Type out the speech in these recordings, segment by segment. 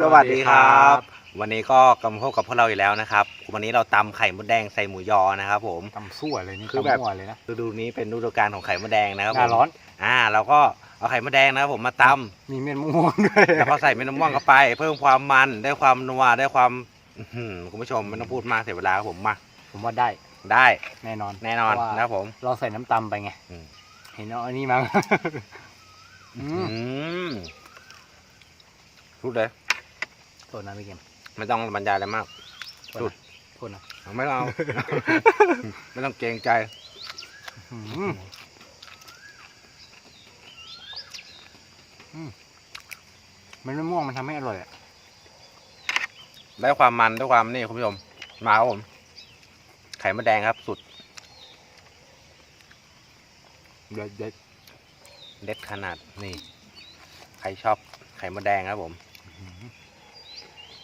สวัสดีครับ วันนี้ก็กลับมาพบกับพวกเราอีกแล้วนะครับ วันนี้เราตำไข่มดแดงใส่หมูยอนะครับ ผม ตำซั่วเลยนี่คือแบบ ตำมั่วเลยนะฤดูนี้เป็นฤดูกาลของไข่มดแดงนะครับหน้าผมร้อนอ่าเราก็เอาไข่มดแดงนะครับผมมาตมีเม็ดมะม่วงด้วยำแล้วก็ใส่เม็ดมะม่วงเข้าไป เพิ่มความมันได้ความนัวได้ความอื้อหือคุณผู้ชมไม่ต้องพูดมากเสียเวลาครับผมมาผมว่าได้ได้แน่นอนแน่นอนเพราะว่านะครับผม เราใส่น้ำตำไปไงอืม เห็นเอาอันนี้มั้งอือืมมพูดเลย โทษนะพี่เกมไม่ต้องบรรยายอะไรมากโทษสุดนะโทษนะเอาไม่เอา ไม่ต้องเกรงใจ อืมอืมมันมะม่วงมันทำให้อร่อยอะได้ความมันด้วยความนี่คุณผู้ชม มาครับผม ไข่มดแดงครับ สุด เด็ดเด็ดเด็ดขนาดนี่ ใครชอบไข่มดแดงครับผมอื้อหืออื้อหือ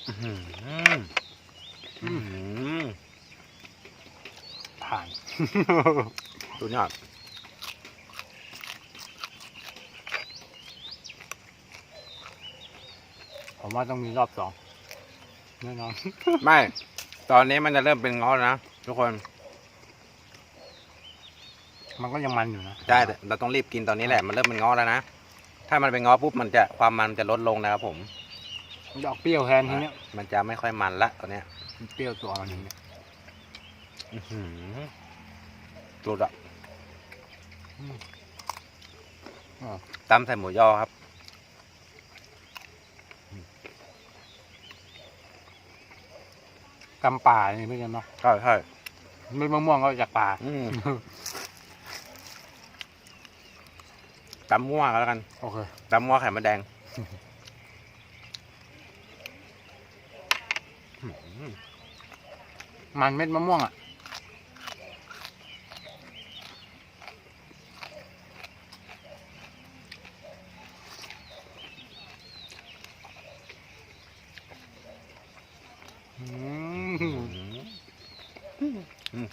ผ่านดูนี่ก่อนผมว่าต้องมีรอบสองแน่นอน ไม่ ตอนนี้มันจะเริ่มเป็นง้อนะทุกคน มันก็ยังมันอยู่นะใช่แต่เราต้องรีบกินตอนนี้แหละ มันเริ่มเป็นง้อแล้วนะ ถ้ามันเป็นง้อปุ๊บมันจะความมันจะลดลงนะครับผม มันจะออกเปรี้ยวแทนทีเนี้ยมันจะไม่ค่อยมันละตอนเนี้ยมันเปรี้ยวตัวมันอย่างเนี้ยอื้อหือดูดอะอ่าตำใส่หมูยอครับกำป่านี่พี่เกมเนาะใช่ใช่เม็ดมะม่วงก็จากป่า อืมตำมั่วก็แล้วกันโอเค ตำมั่วไข่มดแดง มันเม็ดมะม่วงอะอืม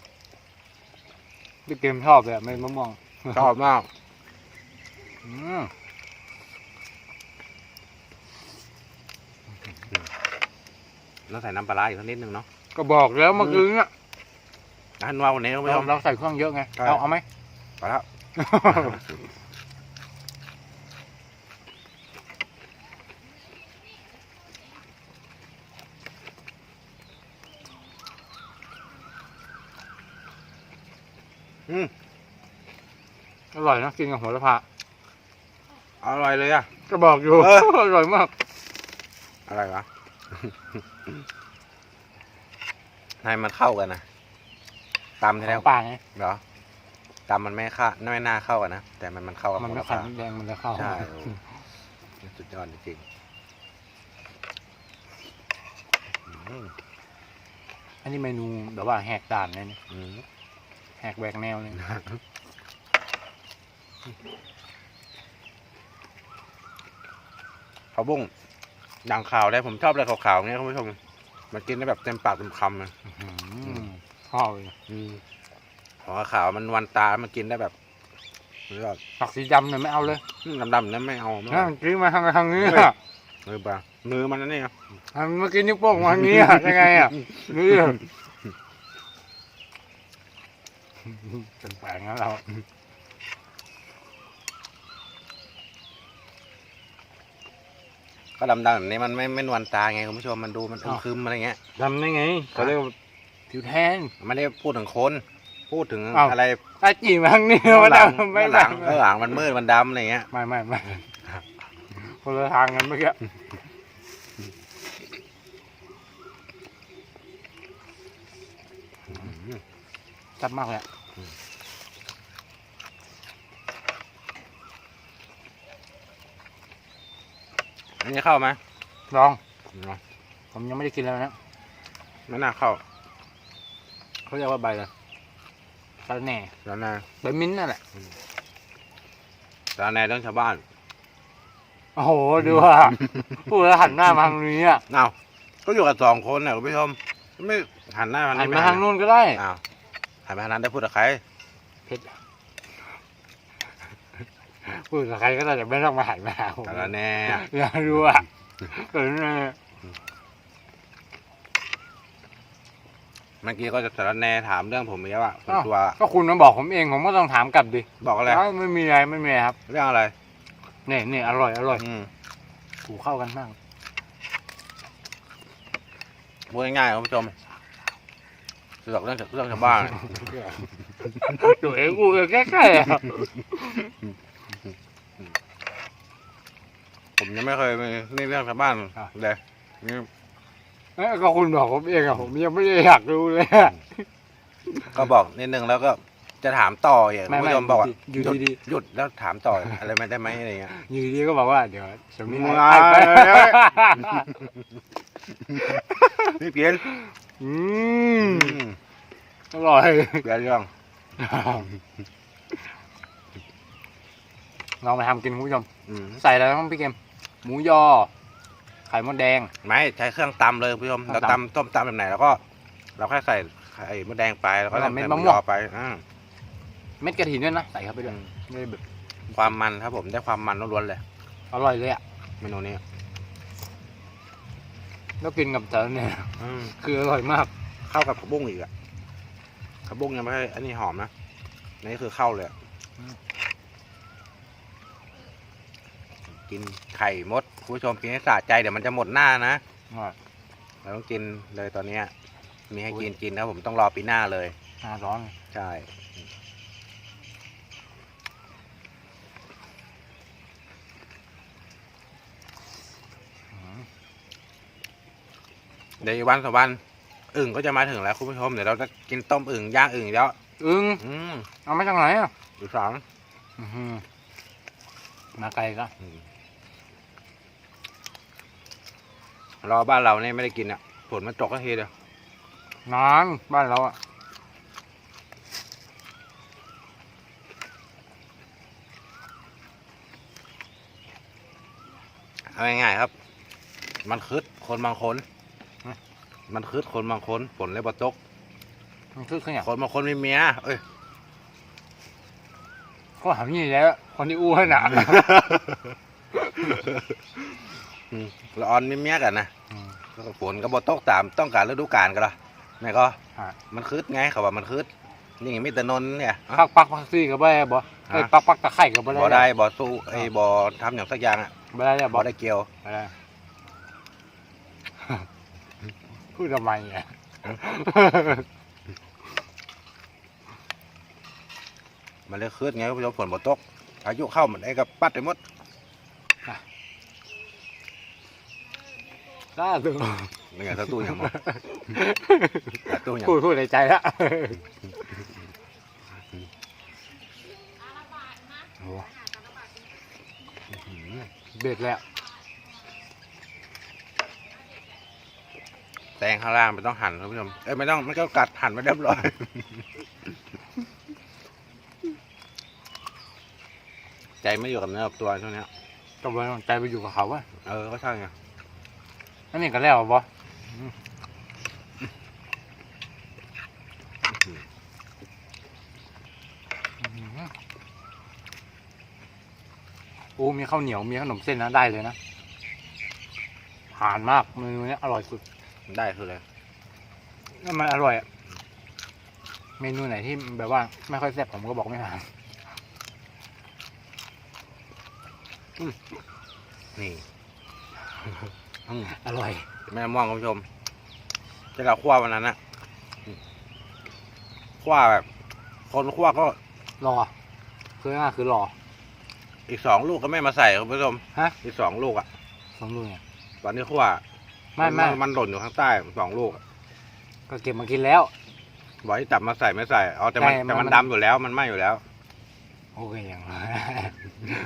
พี่เกมชอบเลยอะเม็ดมะม่วง ชอบมาก อืม แล้วใส่น้ำปลาร้าอีกสักนิดนึงเนาะ ก็บอกแล้วเมื่อกี้เนี่ยท่านว่าวันนี้คุณผู้เราชมเราใส่เครื่องเยอะไง ใช่ เอาเอาไหม ไปแล้ว อืมอร่อยนะกินกับหัวละพาอร่อยเลยอะก็บอกอยู่ เออ อร่อยมาก อะไรวะ ให้มันเข้ากันนะตำที่แล้วป่าไงเหรอตำมันไม่ค่าไม่น่าเข้ากันนะแต่มันมันเข้ากับมันไม่โหระขัพานแดงมันจะเข้าใช่โอ้สุดยอดจริงๆอืมอันนี้เมนูแบบว่าแหกด่านเลยเนี่ยอืมแหกแหวกแนวเลยข้าวบุ้ง อย่างขาวเลยผมชอบเลยขาวๆเนี่ยคุณผู้ชมมันกินได้แบบเต็มปากเต็มคำเลยอืมข้าวเลยอืมของขาวๆมันวันตา มันกินได้แบบสุดยอดผักสีดำเนี่ยไม่เอาเลยอืมดำๆนั้นไม่เอาไม่นะเอากินมาทางทางนี้เฮ้ยอะมือปลามือมันนั่นนี่ครับทางเมื่อกี้นิ้วโป้งมาทางนี้อะยังไงอะนี่เป็นแปลงนะเรา ก็ดำๆแบบนี้มันไม่ไม่นวลตาไงคุณผู้ชมมันดูมันคึมๆอะไรเงี้ย ดำได้ไงเขาเรียกว่าผิวแทน ไม่ได้พูดถึงคน พูดถึงอ้าว อะไรถ้าจีบมาทางนี้ข้างมันหลังดำไม่ข้างหลังดำข้างหลังมันมืดมันดำอะไรเงี้ย ไม่ไม่ไม่คนละทางกันเมื่อกี้จัดมากเลยอะอั นนี้เข้าไหมลอง ผมยังไม่ได้กินแล้วนะไม่น่าเข้า เขาเรียกว่าใบอะไรสาระแหน่แล้วนะใบมิ้นท์นั่นแหละตาแน่ต้องชาวบ้าน โอ้โห ดูว่าพูดแล้วหันหน้ามาทางนี้อะอ้าวก็อยู่กับสองคนเนี่ยคุณผู้ชม ไม่หันหน้ามันหันไม่มาหัทางนู้นก็ได้อ้าวหันมาทางนั้นได้พูดกับใคร เพชร พูดกับใครก็ได้แต่ไม่ต้องมาหันมาหาผมตาแน่อย่าดูอะเกิดอะไรเมื่อกี้ก็จะสารแหนถามเรื่องผมเยอะอะส่วนตัวก็คุณมาบอกผมเองผมก็ต้องถามกลับดิบอกอะไรไม่มีอะไรไม่มีอะไรครับเรื่องอะไรนี่นี่อร่อยอร่อยถูกเข้ากันมากพูดง่ายๆคุณผู้ชมเสือกเรื่องเรื่องชาวบ้านตัวเองกูเองแค่ๆ ผมยังไม่เคยมีนี่เรื่องชาวบ้านเลยนี่เอ้ยก็คุณบอกผมเองอะผมยังไม่ได้อยากรู้เลยอะ ก็บอกนิดนึงแล้วก็จะถามต่ออย่างไม่คุณไม่ผู้ชมบอกว่าอยู่หยุดดีหยุดแล้วถามต่ออะไรไม่ได้ไหมอะไรเงี้ยๆอยู่ดีๆก็บอกว่าเดี๋ยวจะมีมึงอะไรไปอะไรนี่เปลี่ยนอืมอร่อย เปลี่ยนเรื่องลองไปทำกินคุณผู้ชม อืมใส่อะไรบ้างพี่เกม หมูยอ ไข่มดแดง ไม่ใช้เครื่องตำเลยคุณผู้ชมเครื่เราองตำตำต้มตำแบบไหนแล้วก็ เราแค่ใส่ไข่มดแดงไปแล้วก็แล้วก็ใส่เม็ดหมะม่วงยอไปอ่าเม็ดกระถินด้วยนะใส่เข้าไปด้วยอืมไม่ได้แบบความมันครับผมได้ความมันล้วนๆเลยอร่อยเลยอะเมนูนี้แล้วกินกับแต่เนี่ย อืมคืออร่อยมากเข้ากับผักบุ้งอีกอะผักบุ้งยังไม่ให้อันนี้หอมนะอันนี่คือเข้าเลยอะ กินไข่มดคุณผู้ชมกินให้สะใจเดี๋ยวมันจะหมดหน้านะเราต้องกินเลยตอนเนี้ย มีให้กินกินครับผมต้องรอปีหน้าเลยหน้าร้อนใช่อืมเดี๋ยวอีกวันสองวันอึ่งก็จะมาถึงแล้วคุณผู้ชมเดี๋ยวเราจะกินต้มอึ่งย่างอึ่งแล้วอึ้งอืมเอามาจากไหนอะอีกสองอื้อหือมาไกลก็ รอบ้านเราเนี่ยไม่ได้กินอะฝนมันตกก็ทีเดียวนานบ้านเราอะเอาง่ายๆครับ มันคืดคนบางคน มันคืดคนบางคนฝนเลยบ่ตก มันคือขยะคนบางคนมีเมียเอ้ยก็หานี่แล้ว คนที่อู้ให้หนาอืม ละออนมีเมียกันนะอืมแล้วก็ฝนก็บ่ตกตามต้องการฤดูกาลกันละแม่ก็ฮะมันคืดไงเขาว่ามันคืดนี่มีแต่นนท์เนี่ยปักปักปักซี่กับบ่ได้บ่ไอ้ยฮะปักปักตะไคร่กับบ่ได้บ่ได้บ่สู้ไอ้บ่ทำอย่างสักอย่างอะบ่ได้เนี่ยบ่บ่ได้เกี่ยวบ่ได้พูดทำไมอะมันเลยคืดไงคุณผู้ชมฝนบ่ตกอายุเข้ามันไอ้กับปัดไปหมด ล่าสุดนี่ไงตู้อย่างมั้งตู้อย่างพูดพูดในใจละโอ้เบ็ดแล้ว แตงข้างล่างไม่ต้องหั่นคุณผู้ชมเอ้ยไม่ต้องไม่ต้องกัดหั่นไว้เรียบร้อยใจไม่อยู่กับเนื้อกับตัวช่วงเนี้ยต้องไปใจไปอยู่กับเขาวะเออก็ใช่ไง อันนี้ก็แล้วบ่โอ้มีข้าวเหนียว มีขนมเส้นนะได้เลยนะผ่านมากเมนูนี้อร่อยสุดได้คือเลยนั่นมันอร่อยอะเมนูไหนที่แบบว่า ไม่ค่อยแซ่บผมก็บอกไม่ผ่านนี่ อืมอร่อย แม่ม่วงคุณผู้ชมที่เราคั่ววันนั้นอะคั่วแบบ คนคั่วก็รอ คือง่ายๆคือรอ อีกสองลูกก็ไม่มาใส่คุณผู้ชมฮะ อีกสองลูกอะสองลูกเนี่ย ตอนนี้คั่วไม่ไม่นมันหล่นอยู่ข้างใต้สองลูกอะก็เก็บมากินแล้ว บอกให้จับมาใส่ไม่ใส่เอาแต่มันใช่แต่มันมัน ดำอยู่แล้วมันไหม้อยู่แล้ว โอเคอย่างไร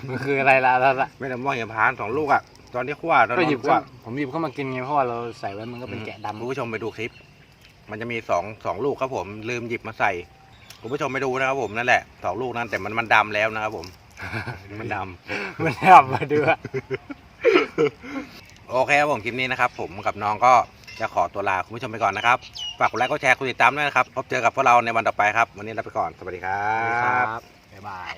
มันคืออะไรล่ะล่ะล่ะ ไม่ได้ม่วงอย่าพานสองลูกอะ ตอนที่คั่วตอนก็นหยิบคั่วเข้าผมหยิบเข้ามากินไงเพราะว่าเราใส่ไว้มันก็เป็นแกะดำคุณผู้ชมไปดูคลิป มันจะมีสองสองลูกครับผมลืมหยิบมาใส่คุณผู้ชมไปดูนะครับผมนั่นแหละสองลูกนั้นแต่มันมันดำแล้วนะครับผม มันดำมันแทบมาด้วยโอเคครับผมคลิปนี้นะครับ ผมกับน้องก็จะขอตัวลาคุณผู้ชมไปก่อนนะครับฝากกดไลค์กดแชร์กดติดตามด้วยนะครับพบเจอกับพวกเราในวันต่อไปครับ วันนี้ลาไปก่อนสวัสดีครัครับบบ๊ายบาย